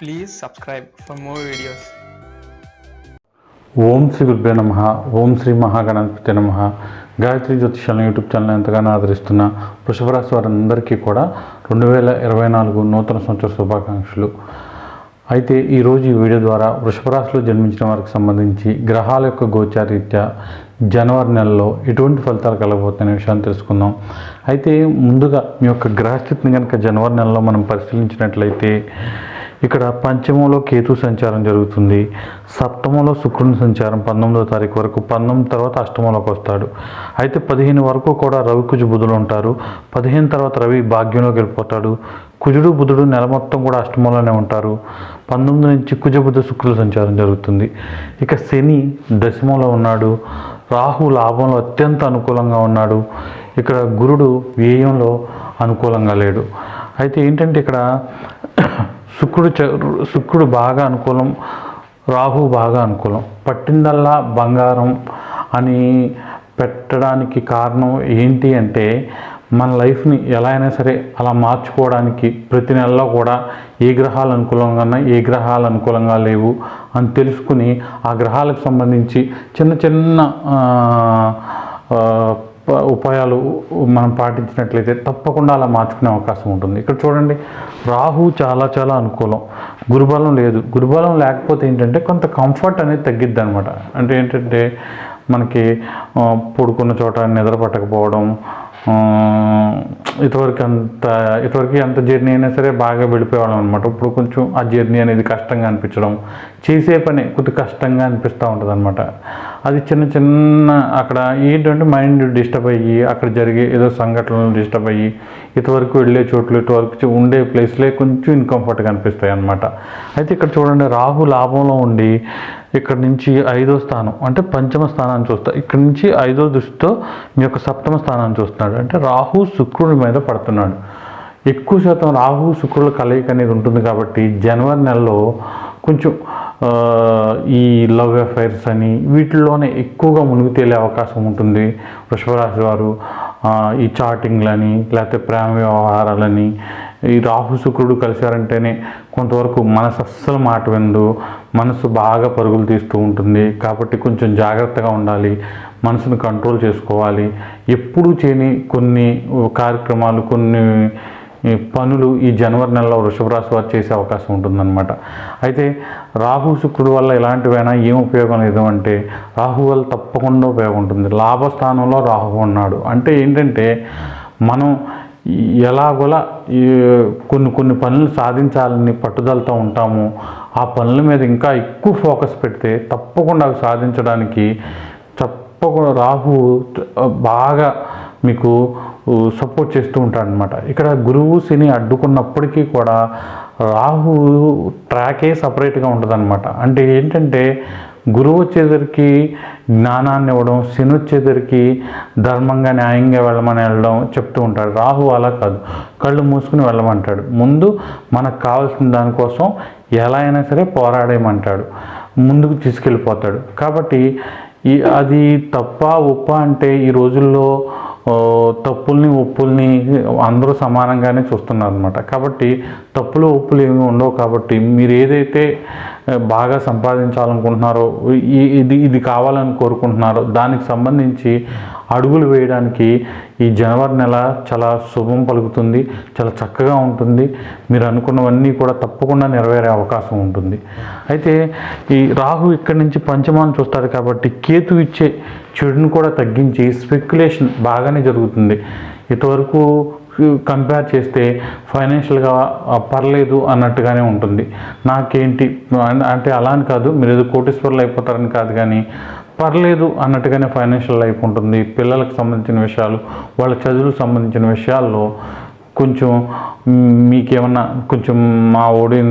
Please subscribe for more videos ఓం శ్రీ గురుభ్యో నమ. ఓం శ్రీ మహాగణపతి నమ. గాయత్రి జ్యోతిషాలను యూట్యూబ్ ఛానల్ ఎంతగానో ఆదరిస్తున్న వృషభ రాశి వారందరికీ కూడా రెండు వేల ఇరవై నాలుగు నూతన సంవత్సర శుభాకాంక్షలు. అయితే ఈరోజు ఈ వీడియో ద్వారా వృషభ రాశిలో జన్మించిన వారికి సంబంధించి గ్రహాల యొక్క గోచారీత్యా జనవరి నెలలో ఎటువంటి ఫలితాలు కలగబోతున్న విషయాన్ని తెలుసుకుందాం. అయితే ముందుగా మీ యొక్క గ్రహస్థితిని కనుక జనవరి నెలలో మనం పరిశీలించినట్లయితే ఇక్కడ పంచమంలో కేతు సంచారం జరుగుతుంది. సప్తమంలో శుక్రుని సంచారం పంతొమ్మిదో తారీఖు వరకు పంతొమ్మిది తర్వాత అష్టమంలోకి వస్తాడు. అయితే పదిహేను వరకు కూడా రవి కుజు బుధులు ఉంటారు. పదిహేను తర్వాత రవి భాగ్యంలోకి వెళ్ళిపోతాడు. కుజుడు బుధుడు నెల మొత్తం కూడా అష్టమంలోనే ఉంటారు. పంతొమ్మిది నుంచి కుజ బుధ శుక్రుల సంచారం జరుగుతుంది. ఇక శని దశమంలో ఉన్నాడు. రాహు లాభంలో అత్యంత అనుకూలంగా ఉన్నాడు. ఇక్కడ గురుడు వ్యయంలో అనుకూలంగా లేడు. అయితే ఏంటంటే ఇక్కడ శుక్రుడు శుక్రుడు బాగా అనుకూలం రాహు బాగా అనుకూలం. పట్టిందల్లా బంగారం అని పెట్టడానికి కారణం ఏంటి అంటే మన లైఫ్ని ఎలా అయినా సరే అలా మార్చుకోవడానికి ప్రతి నెలలో కూడా ఏ గ్రహాలు అనుకూలంగా ఉన్నాయి ఏ గ్రహాలు అనుకూలంగా లేవు అని తెలుసుకుని ఆ గ్రహాలకు సంబంధించి చిన్న చిన్న ఉపాయాలు మనం పాటించినట్లయితే తప్పకుండా అలా మార్చుకునే అవకాశం ఉంటుంది. ఇక్కడ చూడండి రాహు చాలా చాలా అనుకూలం. గురుబలం లేదు. గురుబలం లేకపోతే ఏంటంటే కొంత కంఫర్ట్ అనేది తగ్గిద్ది అనమాట అంటే ఏంటంటే మనకి పడుకున్న చోట నిద్ర పట్టకపోవడం ఇటువరకు అంత ఇటువరకు ఎంత జర్నీ అయినా సరే బాగా వెళ్ళిపోయేవాళ్ళం అనమాట ఇప్పుడు కొంచెం ఆ జర్నీ అనేది కష్టంగా అనిపించడం చేసే పని కొద్ది కష్టంగా అనిపిస్తూ ఉంటుంది అనమాట అది చిన్న చిన్న అక్కడ ఏంటంటే మైండ్ డిస్టర్బ్ అయ్యి అక్కడ జరిగే ఏదో సంఘటనలు డిస్టర్బ్ అయ్యి ఇంతవరకు వెళ్ళే చోట్లు ఇటువరకు ఉండే ప్లేస్లే కొంచెం ఇన్కంఫర్ట్గా అనిపిస్తాయి అనమాట అయితే ఇక్కడ చూడండి రాహు లాభంలో ఉండి ఇక్కడ నుంచి ఐదో స్థానం అంటే పంచమ స్థానాన్ని చూస్తా. ఇక్కడ నుంచి ఐదో దృష్టితో మీ యొక్క సప్తమ స్థానాన్ని చూస్తున్నాడు. అంటే రాహు శుక్రుడి మీద పడుతున్నాడు. ఎక్కువ శాతం రాహు శుక్రుల కలయిక అనేది ఉంటుంది కాబట్టి జనవరి నెలలో కొంచెం ఈ లవ్ అఫైర్స్ అని వీటిల్లోనే ఎక్కువగా మునిగి తేలే అవకాశం ఉంటుంది. వృషభరాశి వారు ఈ చాటింగ్లని లేకపోతే ప్రేమ వ్యవహారాలని ఈ రాహు శుక్రుడు కలిశారంటేనే కొంతవరకు మనసు అస్సలు మాట విందు మనసు బాగా పరుగులు తీస్తూ ఉంటుంది. కాబట్టి కొంచెం జాగ్రత్తగా ఉండాలి. మనసును కంట్రోల్ చేసుకోవాలి. ఎప్పుడూ చేయని కొన్ని కార్యక్రమాలు కొన్ని పనులు ఈ జనవరి నెలలో వృషభ రాశి వారు చేసే అవకాశం ఉంటుందన్నమాట. అయితే రాహు శుక్రుడు వల్ల ఎలాంటివైనా ఏం ఉపయోగం లేదు అంటే రాహు వల్ల తప్పకుండా ఉపయోగం ఉంటుంది. లాభస్థానంలో రాహు ఉన్నాడు. అంటే ఏంటంటే మనం ఎలాగోలా ఈ కొన్ని కొన్ని పనులు సాధించాలని పట్టుదలతో ఉంటాము. ఆ పనుల మీద ఇంకా ఎక్కువ ఫోకస్ పెడితే తప్పకుండా అవి సాధించడానికి తప్పకుండా రాహు బాగా మీకు సపోర్ట్ చేస్తూ ఉంటాడు అనమాట ఇక్కడ గురువు శని అడ్డుకున్నప్పటికీ కూడా రాహు ట్రాకే సపరేట్గా ఉంటుందన్నమాట అంటే ఏంటంటే గురువు వచ్చేసరికి జ్ఞానాన్ని ఇవ్వడం శని వచ్చేసరికి ధర్మంగా న్యాయంగా వెళ్ళమని వెళ్ళడం చెప్తూ ఉంటాడు. రాహు అలా కాదు. కళ్ళు మూసుకుని వెళ్ళమంటాడు. ముందు మనకు కావాల్సిన దానికోసం ఎలా అయినా సరే పోరాడేయమంటాడు. ముందుకు తీసుకెళ్ళిపోతాడు. కాబట్టి ఈ అది తప్ప ఉప్ప అంటే ఈ రోజుల్లో తప్పుల్ని ఒప్పుల్ని అందరూ సమానంగానే చూస్తున్నారు అనమాట కాబట్టి తప్పులు ఒప్పులు ఏమి ఉండవు కాబట్టి మీరు ఏదైతే బాగా సంపాదించాలనుకుంటున్నారో ఇది ఇది కావాలని కోరుకుంటున్నారో దానికి సంబంధించి అడుగులు వేయడానికి ఈ జనవరి నెల చాలా శుభం పలుకుతుంది చాలా చక్కగా ఉంటుంది. మీరు అనుకున్నవన్నీ కూడా తప్పకుండా నెరవేరే అవకాశం ఉంటుంది. అయితే ఈ రాహు ఇక్కడి నుంచి పంచమాన్ని చూస్తాడు కాబట్టి కేతు ఇచ్చే చెడును కూడా తగ్గించి స్పెక్యులేషన్ బాగానే జరుగుతుంది. ఇంతవరకు కంపేర్ చేస్తే ఫైనాన్షియల్గా పర్లేదు అన్నట్టుగానే ఉంటుంది. నాకేంటి? అంటే అలా అని కాదు. మీరు ఏదో కోటీశ్వర్లు అయిపోతారని కాదు కానీ పర్లేదు అన్నట్టుగానే ఫైనాన్షియల్ లైఫ్ ఉంటుంది. పిల్లలకు సంబంధించిన విషయాలు వాళ్ళ చదువులకు సంబంధించిన విషయాల్లో కొంచెం మీకేమన్నా కొంచెం మా ఓడి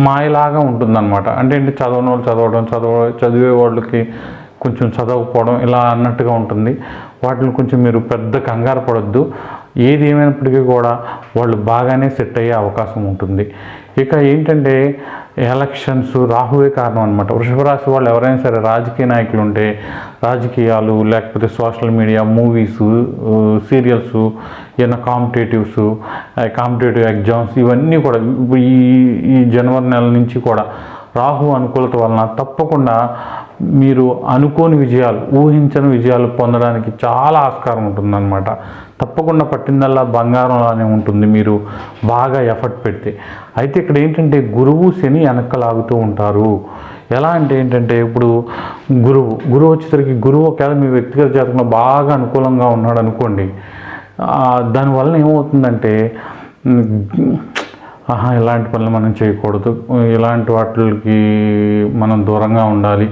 మాయలాగా ఉంటుందన్నమాట. అంటే ఏంటి? చదవని వాళ్ళు చదవడం చదవ చదివే వాళ్ళకి కొంచెం చదవకపోవడం ఇలా అన్నట్టుగా ఉంటుంది. వాటిని కొంచెం మీరు పెద్ద కంగారు పడొద్దు. ఏది ఏమైనప్పటికీ కూడా వాళ్ళు బాగానే సెట్ అయ్యే అవకాశం ఉంటుంది. ఇక ఏంటంటే ఎలక్షన్స్ రాహువే కారణం అనమాట వృషభరాశి వాళ్ళు ఎవరైనా సరే రాజకీయ నాయకులు ఉంటే రాజకీయాలు లేకపోతే సోషల్ మీడియా మూవీస్ సీరియల్స్ ఏమైనా కాంపిటేటివ్స్ కాంపిటేటివ్ ఎగ్జామ్స్ ఇవన్నీ కూడా ఈ ఈ జనవరి నెల నుంచి కూడా రాహు అనుకూలత వలన తప్పకుండా మీరు అనుకోని విజయాలు ఊహించని విజయాలు పొందడానికి చాలా ఆస్కారం ఉంటుందన్నమాట. తప్పకుండా పట్టిందల్లా బంగారంలానే ఉంటుంది మీరు బాగా ఎఫర్ట్ పెడితే. అయితే ఇక్కడ ఏంటంటే గురువు శని వెనక్కలాగుతూ ఉంటారు. ఎలా అంటే ఏంటంటే ఇప్పుడు గురువు గురువు వచ్చేసరికి గురువు ఒకవేళ మీ వ్యక్తిగత జాతకంలో బాగా అనుకూలంగా ఉన్నాడు అనుకోండి దానివల్ల ఏమవుతుందంటే ఆహా ఇలాంటి పనులు మనం చేయకూడదు. ఇలాంటి వాటికి మనం దూరంగా ఉండాలి.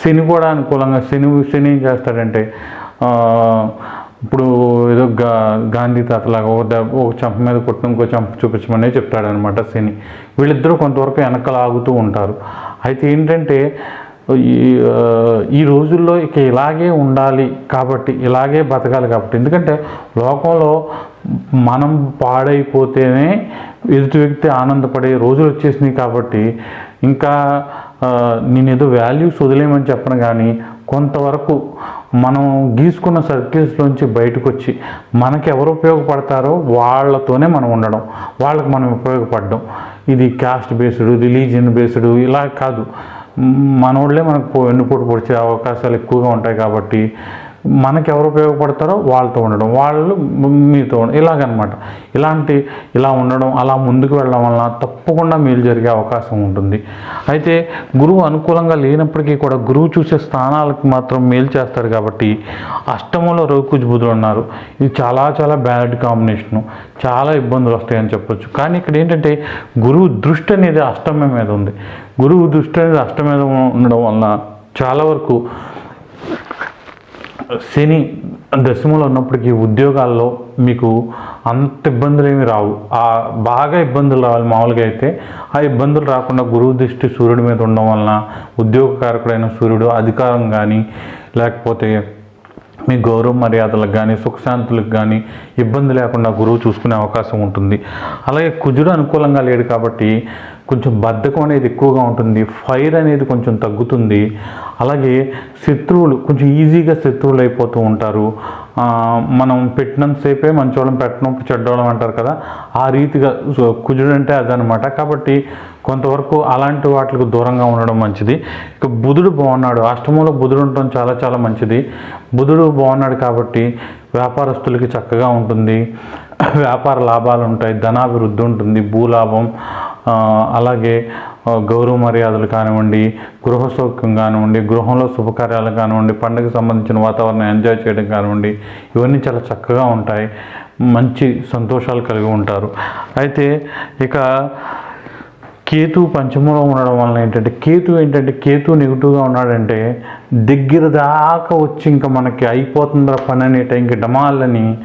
శని కూడా అనుకూలంగా శని శని ఏం చేస్తాడంటే ఇప్పుడు ఏదో గా గాంధీ తాతలాగా ఒక దెబ్బ ఒక చంప మీద కొట్టిన ఇంకో చంప చూపించమనే చెప్తాడనమాట శని. వీళ్ళిద్దరూ కొంతవరకు వెనకలాగుతూ ఉంటారు. అయితే ఏంటంటే ఈ ఈ రోజుల్లో ఇక ఇలాగే ఉండాలి కాబట్టి ఇలాగే బతకాలి కాబట్టి ఎందుకంటే లోకంలో మనం పాడైపోతేనే ఎదుటి వ్యక్తి ఆనందపడే రోజులు వచ్చేసినాయి కాబట్టి ఇంకా నేనేదో వాల్యూస్ వదిలేయమని చెప్పను కానీ కొంతవరకు మనం గీసుకున్న సర్కిల్స్లోంచి బయటకు వచ్చి మనకి ఎవరు ఉపయోగపడతారో వాళ్ళతోనే మనం ఉండడం వాళ్ళకి మనం ఉపయోగపడడం. ఇది క్యాస్ట్ బేస్డ్ రిలీజియన్ బేస్డ్ ఇలా కాదు. మనోళ్ళే మనకు వెన్నుపోటు పొడిచే అవకాశాలు ఎక్కువగా ఉంటాయి కాబట్టి మనకి ఎవరు ఉపయోగపడతారో వాళ్ళతో ఉండడం వాళ్ళు మీతో ఉండడం ఇలాగనమాట. ఇలాంటి ఇలా ఉండడం అలా ముందుకు వెళ్ళడం వలన తప్పకుండా మేలు జరిగే అవకాశం ఉంటుంది. అయితే గురువు అనుకూలంగా లేనప్పటికీ కూడా గురువు చూసే స్థానాలకు మాత్రం మేలు చేస్తాడు కాబట్టి అష్టమంలో రఘుకుజ్ బుధులు ఉన్నారు ఇది చాలా చాలా బ్యాడ్ కాంబినేషను. చాలా ఇబ్బందులు వస్తాయని చెప్పొచ్చు. కానీ ఇక్కడ ఏంటంటే గురువు దృష్టి అనేది అష్టమం మీద ఉంది. గురువు దృష్టి అనేది అష్టం మీద ఉండడం వలన చాలా వరకు శని దశమంలో ఉన్నప్పటికీ ఉద్యోగాల్లో మీకు అంత ఇబ్బందులు ఏమి రావు. ఆ బాగా ఇబ్బందులు రావాలి మామూలుగా అయితే. ఆ ఇబ్బందులు రాకుండా గురువు దృష్టి సూర్యుడి మీద ఉండడం వలన ఉద్యోగకారకుడైన సూర్యుడు అధికారం కానీ లేకపోతే మీ గౌరవ మర్యాదలకు కానీ సుఖశాంతులకు కానీ ఇబ్బంది లేకుండా గురువు చూసుకునే అవకాశం ఉంటుంది. అలాగే కుజుడు అనుకూలంగా లేడు కాబట్టి కొంచెం బద్ధకం అనేది ఎక్కువగా ఉంటుంది. ఫైర్ అనేది కొంచెం తగ్గుతుంది. అలాగే శత్రువులు కొంచెం ఈజీగా శత్రువులు అయిపోతూ ఉంటారు. మనం మనం పెట్టినంతసేపే మంచోళ్ళం పెట్టడం చెడ్డోళం అంటారు కదా. ఆ రీతిగా కుజుడంటే కుజుడు అంటే అదనమాట కాబట్టి కొంతవరకు అలాంటి వాటికి దూరంగా ఉండడం మంచిది. ఇక బుధుడు బాగున్నాడు. అష్టమంలో బుధుడు ఉండటం చాలా చాలా మంచిది. బుధుడు బాగున్నాడు కాబట్టి వ్యాపారస్తులకి చక్కగా ఉంటుంది. వ్యాపార లాభాలు ఉంటాయి ధనాభివృద్ధి ఉంటుంది భూలాభం అలాగే గౌరవ మర్యాదలు కానివ్వండి గృహ సౌఖ్యం కానివ్వండి గృహంలో శుభకార్యాలు కానివ్వండి పండుగకు సంబంధించిన వాతావరణం ఎంజాయ్ చేయడం కానివ్వండి ఇవన్నీ చాలా చక్కగా ఉంటాయి మంచి సంతోషాలు కలిగి ఉంటారు. అయితే ఇక కేతు పంచమంలో ఉండడం వలన ఏంటంటే కేతు ఏంటంటే కేతు నెగిటివ్గా ఉన్నాడంటే దగ్గర దాకా వచ్చి ఇంకా మనకి అయిపోతుందా పని అనే టైంకి డమాలని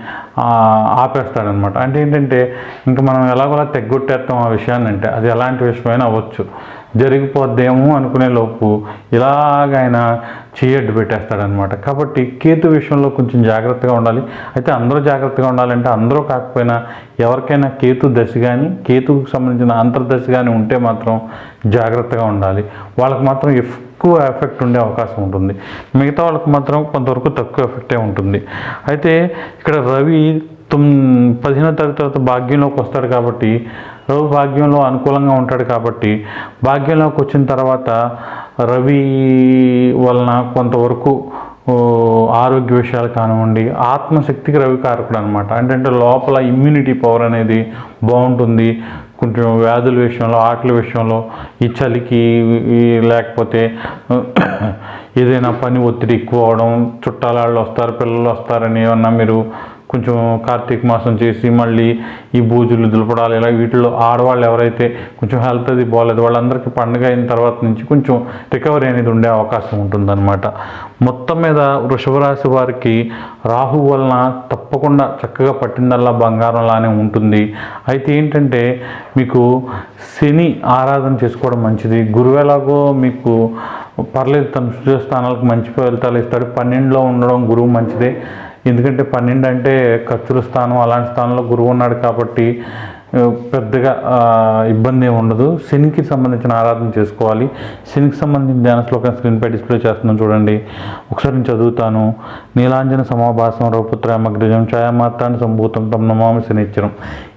ఆపేస్తాడనమాట అంటే ఏంటంటే ఇంకా మనం ఎలాగోలా తెగ్గొట్టేస్తాం ఆ విషయాన్ని అంటే అది ఎలాంటి విషయమైనా అవ్వచ్చు. జరిగిపోద్దేమో అనుకునే లోపు ఇలాగైనా చేయడ్డు పెట్టేస్తాడనమాట. కాబట్టి కేతు విషయంలో కొంచెం జాగ్రత్తగా ఉండాలి. అయితే అందరూ జాగ్రత్తగా ఉండాలంటే అందరూ కాకపోయినా ఎవరికైనా కేతు దశ కానీ కేతుకు సంబంధించిన అంతర్దశ కానీ ఉంటే మాత్రం జాగ్రత్తగా ఉండాలి. వాళ్ళకి మాత్రం ఎక్కువ ఎఫెక్ట్ ఉండే అవకాశం ఉంటుంది. మిగతా వాళ్ళకి మాత్రం కొంతవరకు తక్కువ ఎఫెక్టే ఉంటుంది. అయితే ఇక్కడ రవి తొమ్మి పదిహేనో తరగతి తర్వాత భాగ్యంలోకి వస్తాడు కాబట్టి రవి భాగ్యంలో అనుకూలంగా ఉంటాడు కాబట్టి భాగ్యంలోకి వచ్చిన తర్వాత రవి వలన కొంతవరకు ఆరోగ్య విషయాలు కానివ్వండి ఆత్మశక్తికి రవి కారకుడు అనమాట అంటే లోపల ఇమ్యూనిటీ పవర్ అనేది బాగుంటుంది. కొంచెం వ్యాధుల విషయంలో ఆటల విషయంలో ఈ చలికి లేకపోతే ఏదైనా పని ఒత్తిడి ఎక్కువ అవడం చుట్టాల వాళ్ళు వస్తారు పిల్లలు వస్తారని ఏమన్నా మీరు కొంచెం కార్తీక మాసం చేసి మళ్ళీ ఈ బూజులు దులపడాలి ఇలా వీటిలో ఆడవాళ్ళు ఎవరైతే కొంచెం హెల్త్ అది బాగాలేదు వాళ్ళందరికీ పండుగ అయిన తర్వాత నుంచి కొంచెం రికవరీ అనేది ఉండే అవకాశం ఉంటుందన్నమాట. మొత్తం మీద వృషభరాశి వారికి రాహు వలన తప్పకుండా చక్కగా పట్టిందల్లా బంగారంలానే ఉంటుంది. అయితే ఏంటంటే మీకు శని ఆరాధన చేసుకోవడం మంచిది. గురువు ఎలాగో మీకు పర్లేదు తన సూర్య స్థానాలకు మంచి ఫలితాలు ఇస్తాడు. పన్నెండులో ఉండడం గురువు మంచిదే. ఎందుకంటే పన్నెండు అంటే ఖర్చుల స్థానం అలాంటి స్థానంలో గురువు ఉన్నాడు కాబట్టి పెద్దగా ఇబ్బంది ఏమి ఉండదు. శనికి సంబంధించిన ఆరాధన చేసుకోవాలి. శనికి సంబంధించిన ధ్యాన శ్లోకం స్క్రీన్పై డిస్ప్లే చేస్తున్నాను చూడండి. ఒకసారి నేను చదువుతాను. నీలాంజన సమాభాసం రౌపుత్రమగ్రజం ఛాయామాత్రాన్ని సంభూతం తమ నమామి శనిచ్చరం.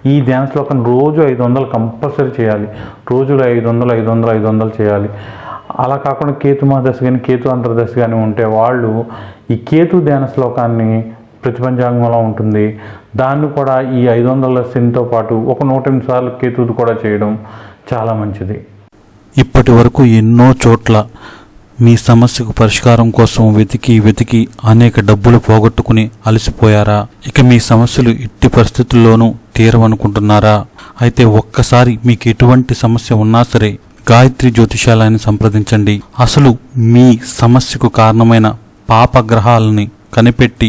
ఈ ధ్యాన శ్లోకం రోజు ఐదు వందలు కంపల్సరీ చేయాలి. రోజులో ఐదు వందలు ఐదు వందలు ఐదు వందలు చేయాలి. అలా కాకుండా కేతు మహాదశ కానీ కేతు అంతర్దశ కానీ ఉంటే వాళ్ళు ఈ కేతు ధ్యాన శ్లోకాన్ని ప్రతిపంచాంగంలో ఉంటుంది. దాన్ని కూడా ఈ ఐదు వందల శనితో పాటు ఒక నూట ఎనిమిది సార్లు కేతుది కూడా చేయడం చాలా మంచిది. ఇప్పటి వరకు ఎన్నో చోట్ల మీ సమస్యకు పరిష్కారం కోసం వెతికి వెతికి అనేక డబ్బులు పోగొట్టుకుని అలసిపోయారా? ఇక మీ సమస్యలు ఎట్టి పరిస్థితుల్లోనూ తీరవనుకుంటున్నారా? అయితే ఒక్కసారి మీకు ఎటువంటి సమస్య ఉన్నా సరే గాయత్రి జ్యోతిషాలయాన్ని సంప్రదించండి. అసలు మీ సమస్యకు కారణమైన పాపగ్రహాలని కనిపెట్టి